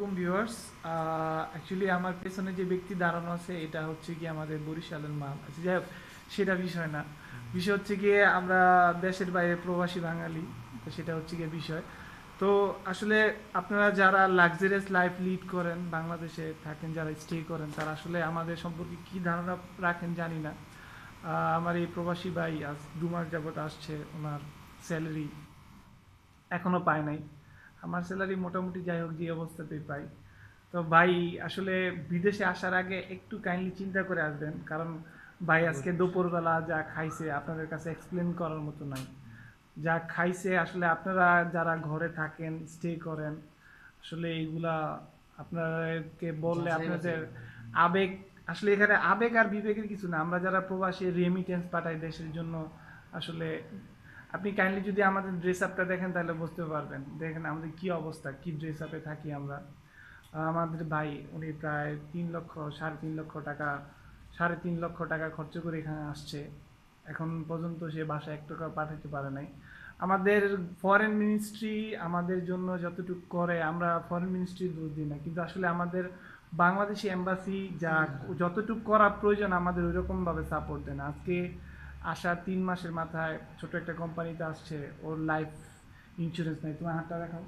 আসসালামাইকুম viewers actually আমার পেছনে যে ব্যক্তি দাঁড়ানো আছে, এটা হচ্ছে কি আমাদের বরিশালের মাল আছে যাই হোক, সেটা বিষয় না। বিষয় হচ্ছে গিয়ে আমরা দেশের বাইরে প্রবাসী বাঙালি, তো সেটা হচ্ছে গিয়ে বিষয়। তো আসলে আপনারা যারা লাক্সারিয়াস লাইফ লিড করেন, বাংলাদেশে থাকেন, যারা স্টে করেন, তারা আসলে আমাদের সম্পর্কে কি ধারণা রাখেন জানি না। আমার এই প্রবাসী ভাই আজ দু মাস যাবত আসছে, ওনার স্যালারি এখনও পায় নাই। আমার স্যালারি মোটামুটি যাই হোক যে অবস্থাতেই পাই। তো ভাই আসলে বিদেশে আসার আগে একটু কাইন্ডলি চিন্তা করে আসবেন। কারণ ভাই আজকে দুপুরবেলা যা খাইছে আপনাদের কাছে এক্সপ্লেন করার মতো নাই। যা খাইছে আসলে আপনারা যারা ঘরে থাকেন স্টে করেন আসলে এইগুলা আপনাদেরকে বললে আপনাদের আবেগ আসলে এখানে আবেগ আর বিবেকের কিছু না। আমরা যারা প্রবাসী রেমিটেন্স পাঠাই দেশের জন্য আসলে আপনি কাইন্ডলি যদি আমাদের ড্রেস আপটা দেখেন, তাহলে বুঝতে পারবেন। দেখেন আমাদের কি অবস্থা, কি ড্রেস আপে থাকি আমরা। আমাদের ভাই, উনি প্রায় তিন লক্ষ, সাড়ে তিন লক্ষ টাকা, সাড়ে তিন লক্ষ টাকা খরচ করে এখানে আসছে। এখন পর্যন্ত সে বাসায় এক টাকা পাঠাতে পারে নাই। আমাদের ফরেন মিনিস্ট্রি আমাদের জন্য যতটুকু করে, আমরা ফরেন মিনিস্ট্রি দোষ দিই না। কিন্তু আসলে আমাদের বাংলাদেশি এম্বাসি যা যতটুকু করা প্রয়োজন আমাদের ওই রকমভাবে সাপোর্ট দেয় না। আজকে আসার তিন মাসের মাথায় ছোট একটা কোম্পানিতে আসছে, ওর লাইফ ইন্স্যুরেন্স নেই। তোমার হাতটা দেখাও।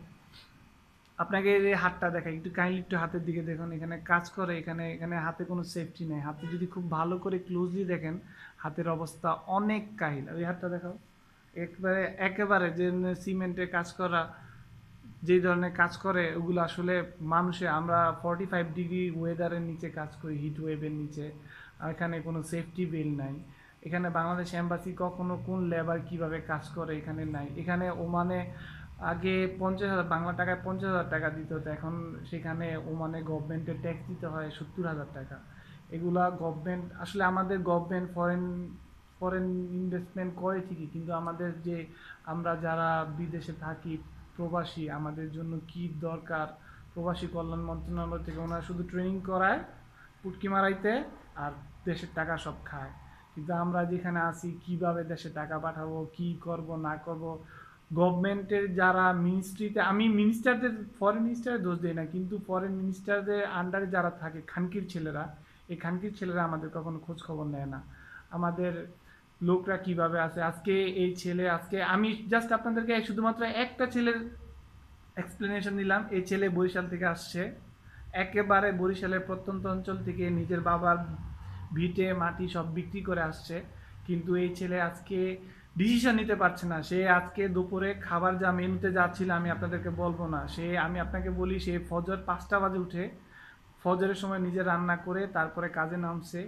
আপনাকে এই হাতটা দেখাই, একটু কাইন্ডলি একটু হাতের দিকে দেখুন, এখানে কাজ করে, এখানে এখানে হাতে কোনো সেফটি নেই। হাতে যদি খুব ভালো করে ক্লোজলি দেখেন, হাতের অবস্থা অনেক কাহিল। ওই হাতটা দেখাও। একবারে, একেবারে যে সিমেন্টে কাজ করা যে ধরনের কাজ করে, ওগুলো আসলে মানুষে, আমরা ফর্টি ফাইভ ডিগ্রি ওয়েদারের নিচে কাজ করি হিট ওয়েভের নিচে। এখানে কোনো সেফটি বিল নাই। এখানে বাংলাদেশ এম্বাসি কখনো কোন লেবার কীভাবে কাজ করে এখানে নাই। এখানে ওমানে আগে পঞ্চাশ হাজার, বাংলা টাকায় পঞ্চাশ হাজার টাকা দিতে হতো। এখন সেখানে ওমানে গভর্নমেন্টের ট্যাক্স দিতে হয় সত্তর হাজার টাকা। এগুলা গভর্নমেন্ট আসলে আমাদের গভর্নমেন্ট ফরেন ফরেন ইনভেস্টমেন্ট করে ঠিকই, কিন্তু আমাদের যে আমরা যারা বিদেশে থাকি, প্রবাসী, আমাদের জন্য কি দরকার? প্রবাসী কল্যাণ মন্ত্রণালয় থেকে ওনারা শুধু ট্রেনিং করায়, পুটকি মারাইতে আর দেশের টাকা সব খায়। কিন্তু আমরা যেখানে আছি, কীভাবে দেশে টাকা পাঠাবো, কি করব, না করব গভর্নমেন্টের যারা মিনিস্ট্রিতে আমি মিনিস্টারদের ফরেন মিনিস্টারের দোষ দিই না, কিন্তু ফরেন মিনিস্টারদের আন্ডারে যারা থাকে, খানকির ছেলেরা, এই খানকির ছেলেরা আমাদের কখনো খোঁজ খবর নেয় না। আমাদের লোকরা কীভাবে আছে? আজকে এই ছেলে, আজকে আমি জাস্ট আপনাদেরকে শুধুমাত্র একটা ছেলের এক্সপ্লেনেশন দিলাম এই ছেলে বরিশাল থেকে আসছে। একেবারে বরিশালের প্রত্যন্ত অঞ্চল থেকে নিজের বাবার ভিটে মাটি সব বিক্রি করে আসছে, কিন্তু এই ছেলে আজকে ডিসিশন নিতে পারছে না। সে আজকে দুপুরে খাবার যা মেনুতে যাচ্ছিল আমি আপনাদেরকে বলব না। সে, আমি আপনাকে বলি, সে ফজর পাঁচটা বাজে উঠে, ফজরের সময় নিজে রান্না করে তারপরে কাজে নামছে।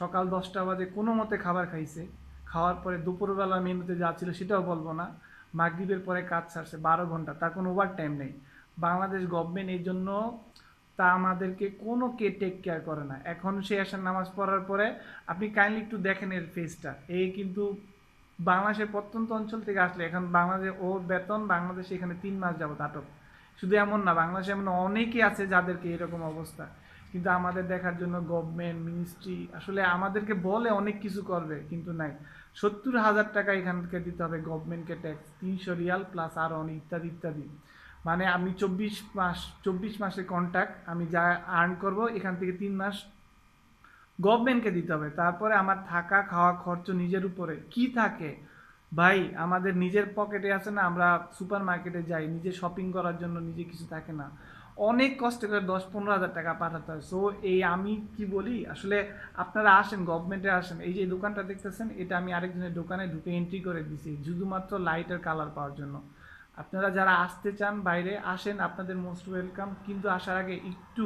সকাল দশটা বাজে কোনো মতে খাবার খাইছে। খাওয়ার পরে দুপুরবেলা মেনুতে যা ছিল সেটাও বলব না। মাগরিবের পরে কাজ ছাড়ছে বারো ঘণ্টা, তার কোনো ওভার টাইম নেই। বাংলাদেশ গভর্নমেন্ট এই জন্য তা আমাদেরকে কোনো কে টেক কেয়ার করে না। এখন সে আসার নামাজ পড়ার পরে আপনি কাইন্ডলি একটু দেখেন এর ফেসটা এই কিন্তু বাংলাদেশের প্রত্যন্ত অঞ্চল থেকে আসলে এখন বাংলাদেশ, ওর বেতন বাংলাদেশে এখানে তিন মাস যাবত আটক। শুধু এমন না, বাংলাদেশে এমন অনেকেই আছে যাদেরকে এরকম অবস্থা। কিন্তু আমাদের দেখার জন্য গভর্নমেন্ট মিনিস্ট্রি আসলে আমাদেরকে বলে অনেক কিছু করবে, কিন্তু নাই। সত্তর হাজার টাকা এখানকে দিতে হবে গভর্নমেন্টকে ট্যাক্স তিনশো রিয়াল প্লাস আরও অনেক ইত্যাদি ইত্যাদি। মানে আমি চব্বিশ মাস, চব্বিশ মাসের কন্ট্যাক্ট আমি যা আর্ন করব, এখান থেকে তিন মাস গভর্নমেন্টকে দিতে হবে। তারপরে আমার থাকা, খাওয়া খরচ নিজের উপরে। কি থাকে? ভাই, আমাদের নিজের পকেটে আছে না, আমরা সুপার মার্কেটে যাই, নিজে শপিং করার জন্য নিজে কিছু থাকে না। অনেক কষ্ট করে দশ পনেরো হাজার টাকা পাঠাতে হয়। সো এই আমি কি বলি? আসলে আপনারা আসেন গভর্নমেন্টে আসেন। এই যে দোকানটা দেখতেছেন, এটা আমি আরেকজনের দোকানে ঢুকে এন্ট্রি করে দিছি, শুধুমাত্র লাইটের কালার পাওয়ার জন্য। আপনারা যারা আসতে চান, বাইরে আসেন, আপনাদের মোস্ট ওয়েলকাম কিন্তু আসার আগে একটু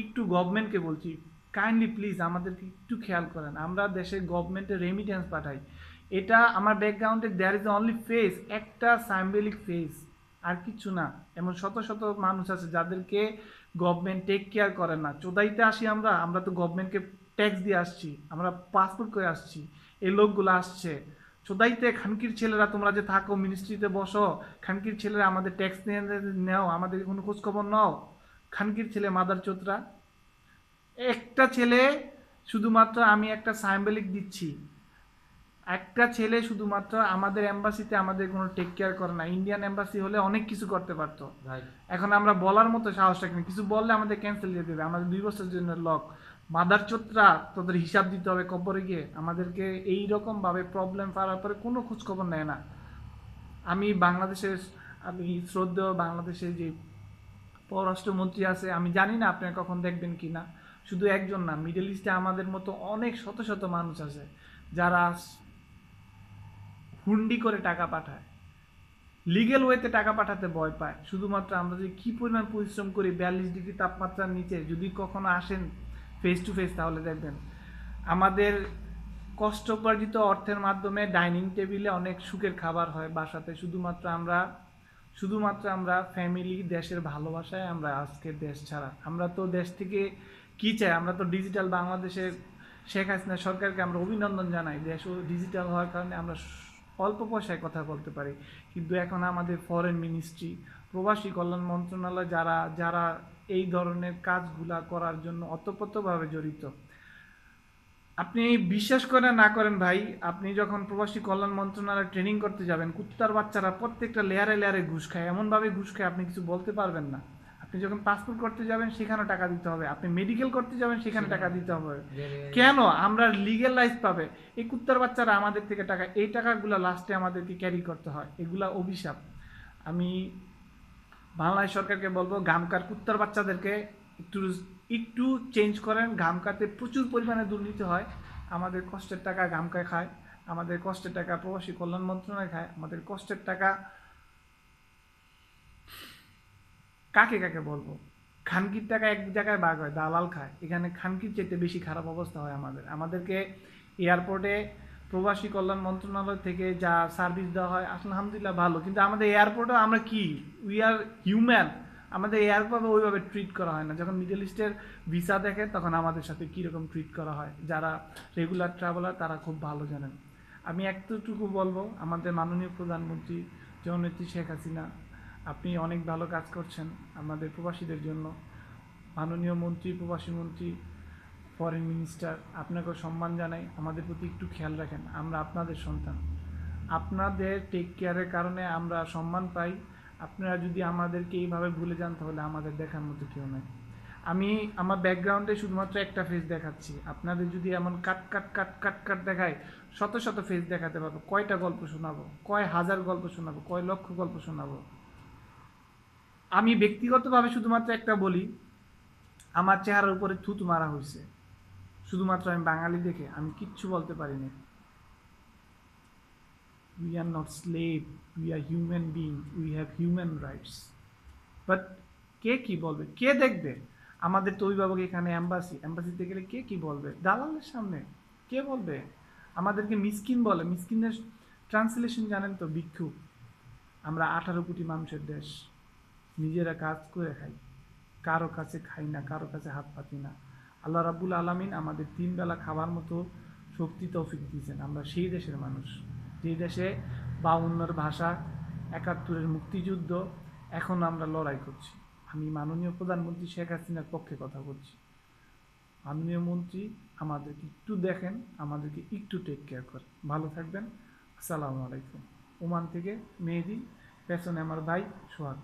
একটু গভর্নমেন্টকে বলছি কাইন্ডলি প্লিজ আমাদেরকে একটু খেয়াল করেন। আমরা দেশের গভর্নমেন্টের রেমিটেন্স পাঠাই। এটা আমার ব্যাকগ্রাউন্ডে দ্যার ইজ অনলি ফেস একটা সাইম্বলিক ফেস আর কিছু না। এমন শত শত মানুষ আছে যাদেরকে গভর্নমেন্ট টেক কেয়ার করে না। চোদাইতে আসি আমরা আমরা তো গভর্নমেন্টকে ট্যাক্স দিয়ে আসছি। আমরা পাসপোর্ট করে আসছি। এই লোকগুলো আসছে। চোদাইতে খানকির ছেলেরা তোমরা যে থাকো মিনিস্ট্রিতে বসো খানকির ছেলেরা আমাদের ট্যাক্স নিয়ে নেও আমাদের কোনো খোঁজখবর নাও। খানকির ছেলে মাদার চোতরা। একটা ছেলে শুধুমাত্র আমি একটা সাইম্বলিক দিচ্ছি। একটা ছেলে শুধুমাত্র আমাদের এম্বাসিতে আমাদের কোনো টেক কেয়ার করে না। ইন্ডিয়ান এম্বাসি হলে অনেক কিছু করতে পারতো। এখন আমরা বলার মতো সাহস রাখি না কিছু বললে আমাদের ক্যান্সেল দিয়ে দেবে। আমাদের দুই বছরের জন্য লক মাদার চোত্রা তোদের হিসাব দিতে হবে কবরে গিয়ে। আমাদেরকে এই ভাবে প্রবলেম পাওয়ার পরে কোনো খোঁজখবর নেয় না। আমি বাংলাদেশের, আমি শ্রদ্ধেয় বাংলাদেশের যে পররাষ্ট্রমন্ত্রী আছে, আমি জানি না আপনারা কখন দেখবেন কি না শুধু একজন না মিডল ইস্টে আমাদের মতো অনেক শত শত মানুষ আছে, যারা হুন্ডি করে টাকা পাঠায়। লিগেল ওয়েতে টাকা পাঠাতে ভয় পায়। শুধুমাত্র আমরা যে কী পরিমাণ পরিশ্রম করি, বিয়াল্লিশ ডিগ্রি তাপমাত্রার নিচে, যদি কখনো আসেন ফেস টু ফেস তাহলে দেখবেন। আমাদের কষ্ট উপার্জিত অর্থের মাধ্যমে ডাইনিং টেবিলে অনেক সুখের খাবার হয় বাসাতে। শুধুমাত্র আমরা শুধুমাত্র আমরা ফ্যামিলি দেশের ভালোবাসায় আমরা আজকে দেশ ছাড়া। আমরা তো দেশ থেকে কি চাই? আমরা তো ডিজিটাল বাংলাদেশের শেখ হাসিনা সরকারকে আমরা অভিনন্দন জানাই। দেশ ডিজিটাল হওয়ার কারণে আমরা অল্প পয়সায় কথা বলতে পারি। কিন্তু এখন আমাদের ফরেন মিনিস্ট্রি প্রবাসী কল্যাণ মন্ত্রণালয় যারা যারা এই ধরনের কাজগুলা করার জন্য অতপ্রতভাবে জড়িত। আপনি বিশ্বাস করে না করেন ভাই আপনি যখন প্রবাসী কল্যাণ মন্ত্রণালয়ে ট্রেনিং করতে যাবেন কুত্তার বাচ্চারা প্রত্যেকটা লেয়ারে লেয়ারে ঘুষ খায় এমনভাবে ঘুষ খায় আপনি কিছু বলতে পারবেন না। আপনি যখন পাসপোর্ট করতে যাবেন সেখানেও টাকা দিতে হবে। আপনি মেডিকেল করতে যাবেন সেখানে টাকা দিতে হবে। কেন? আমরা লিগেল লাইফ পাবে। এই কুত্তার বাচ্চারা আমাদের থেকে টাকা এই টাকাগুলো লাস্টে আমাদেরকে ক্যারি করতে হয়। এগুলা অভিশাপ। আমি বাংলাদেশ সরকারকে বলব গামকার কুত্তার বাচ্চাদেরকে একটু একটু চেঞ্জ করেন। গামকাতে প্রচুর পরিমাণে দুর্নীতি হয়। আমাদের কষ্টের টাকা গামকায় খায়। আমাদের কষ্টের টাকা প্রবাসী কল্যাণ মন্ত্রণালয় খায়। আমাদের কষ্টের টাকা কাকে কাকে বলব? খানকির টাকা এক জায়গায় ভাগ হয়, দালাল খায়। এখানে খানকির চাইতে বেশি খারাপ অবস্থা হয় আমাদের। আমাদেরকে এয়ারপোর্টে প্রবাসী কল্যাণ মন্ত্রণালয় থেকে যা সার্ভিস দেওয়া হয়, আলহামদুলিল্লাহ ভালো। কিন্তু আমাদের এয়ারপোর্টে আমরা কি? উই আর হিউম্যান আমাদের এয়ারপোর্টে ওইভাবে ট্রিট করা হয় না। যখন মিডল ইস্টের ভিসা দেখে, তখন আমাদের সাথে কীরকম ট্রিট করা হয়? যারা রেগুলার ট্রাভেলার তারা খুব ভালো জানেন। আমি একটুটুকু বলব, আমাদের মাননীয় প্রধানমন্ত্রী জননেত্রী শেখ হাসিনা, আপনি অনেক ভালো কাজ করছেন আমাদের প্রবাসীদের জন্য। মাননীয় মন্ত্রী, প্রবাসী মন্ত্রী ফরেন মিনিস্টার আপনাকেও সম্মান জানাই। আমাদের প্রতি একটু খেয়াল রাখেন, আমরা আপনাদের সন্তান। আপনাদের টেক কেয়ারের কারণে আমরা সম্মান পাই। আপনারা যদি আমাদেরকে এইভাবে ভুলে যান, তাহলে আমাদের দেখার মতো কেউ নেই। আমি আমার ব্যাকগ্রাউন্ডে শুধুমাত্র একটা ফেস দেখাচ্ছি। আপনাদের যদি এমন কাট কাট কাট কাট কাট দেখায়, শত শত ফেস দেখাতে পারব। কয়টা গল্প শোনাবো? কয় হাজার গল্প শোনাবো? কয় লক্ষ গল্প শোনাবো? আমি ব্যক্তিগতভাবে শুধুমাত্র একটা বলি, আমার চেহারার উপরে থুতু মারা হয়েছে শুধুমাত্র আমি বাঙালি দেখে আমি কিচ্ছু বলতে পারি পারিনি। We are not slave we are human being we have human rights but কে কি বলবে? কে দেখবে? আমাদের তো অভিভাবক এখানে অ্যাম্বাসি অ্যাম্বাসিতে গেলে কে কি বলবে? দালালের সামনে কে বলবে? আমাদেরকে মিসকিন বলে, মিসকিনের ট্রান্সলেশন জানেন তো ভিক্ষুক আমরা আঠারো কোটি মানুষের দেশ, নিজেরা কাজ করে খাই। কারও কাছে খাই না, কারও কাছে হাত পাতি না। আল্লাহ রাব্বুল আলামিন আমাদের তিন বেলা খাবার মতো শক্তি তৌফিক দিয়েছেন। আমরা সেই দেশের মানুষ। যে দেশে বাউন্নর ভাষা, একাত্তরের মুক্তিযুদ্ধ, এখন আমরা লড়াই করছি। আমি মাননীয় প্রধানমন্ত্রী শেখ হাসিনার পক্ষে কথা বলছি। মাননীয় মন্ত্রী, আমাদেরকে একটু দেখেন, আমাদেরকে একটু টেক কেয়ার করেন। ভালো থাকবেন। আসসালামু আলাইকুম। ওমান থেকে মেহেদি, পেছনে আমার ভাই সোহাগ।